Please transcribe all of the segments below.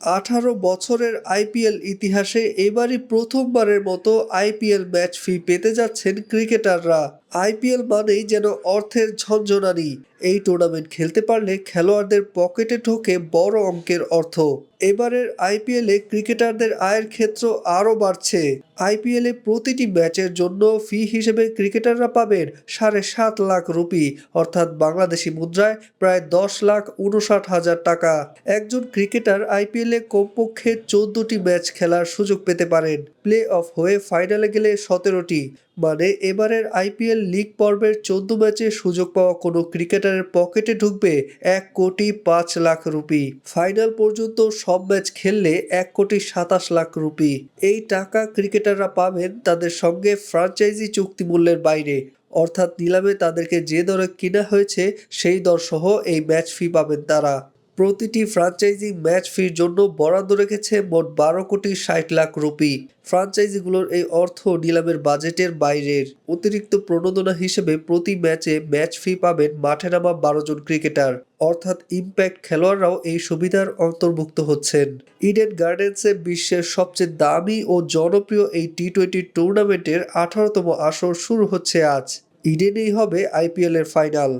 আঠারো বছরের আইপিএল ইতিহাসে এবারই প্রথমবারের মতো আইপিএল ম্যাচ ফি পেতে যাচ্ছেন ক্রিকেটাররা। আইপিএল মানেই যেন অর্থের ঝঞ্ঝনানি এই টুর্নামেন্ট খেলতে পারলে খেলোয়াড়দের পকেটে ঢোকে বড় অঙ্কের অর্থ। এবারের আইপিএলে ক্রিকেটারদের আয়ের ক্ষেত্র আরও বাড়ছে। আইপিএলে প্রতিটি ম্যাচের জন্য ফি হিসেবে ক্রিকেটাররা পাবেন সাড়ে সাত লাখ রুপি, অর্থাৎ বাংলাদেশি মুদ্রায় প্রায় দশ লাখ উনষাট হাজার টাকা। একজন ক্রিকেটার আইপিএলে কমপক্ষে চোদ্দটি ম্যাচ খেলার সুযোগ পেতে পারেন। প্লে অফ হয়ে ফাইনালে গেলে সতেরোটি মানে এবারের আইপিএল লিগ পর্বের চোদ্দ ম্যাচে সুযোগ পাওয়া কোনো ক্রিকেটারের পকেটে ঢুকবে এক কোটি পাঁচ লাখ রুপি। ফাইনাল পর্যন্ত সব ম্যাচ খেললে এক কোটি সাতাশ লাখ রুপি। এই টাকা ক্রিকেটাররা পাবেন তাদের সঙ্গে ফ্রাঞ্চাইজি চুক্তি মূল্যের বাইরে। অর্থাৎ নিলামে তাদেরকে যে দরে কেনা হয়েছে, সেই দর সহ এই ম্যাচ ফি পাবেন তারা। প্রতিটি ফ্রাঞ্চাইজি ম্যাচ ফির জন্য বরাদ্দ রেখেছে মোট বারো কোটি ষাট লাখ রুপি। ফ্রাঞ্চাইজিগুলোর এই অর্থ নিলামের বাজেটের বাইরের। অতিরিক্ত প্রণোদনা হিসেবে প্রতি ম্যাচে ম্যাচ ফি পাবেন মাঠে নামা বারো জন ক্রিকেটার অর্থাৎ ইম্প্যাক্ট খেলোয়াড়রাও এই সুবিধার অন্তর্ভুক্ত হচ্ছেন। ইডেন গার্ডেন্সে বিশ্বের সবচেয়ে দামি ও জনপ্রিয় এই টি টোয়েন্টি টুর্নামেন্টের আঠারোতম আসর শুরু হচ্ছে আজ। ইডেনেই হবে আইপিএল এর ফাইনাল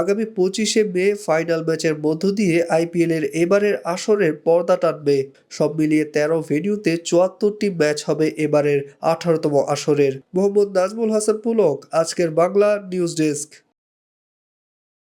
আগামী পঁচিশে মে ফাইনাল ম্যাচের মধ্য দিয়ে আইপিএল এর এবারের আসরের পর্দা টানবে। সব মিলিয়ে তেরো ভেনিউতে চুয়াত্তরটি ম্যাচ হবে এবারের আঠারোতম আসরের। মোহাম্মদ নাজমুল হাসান পুলক, আজকের বাংলা নিউজ ডেস্ক।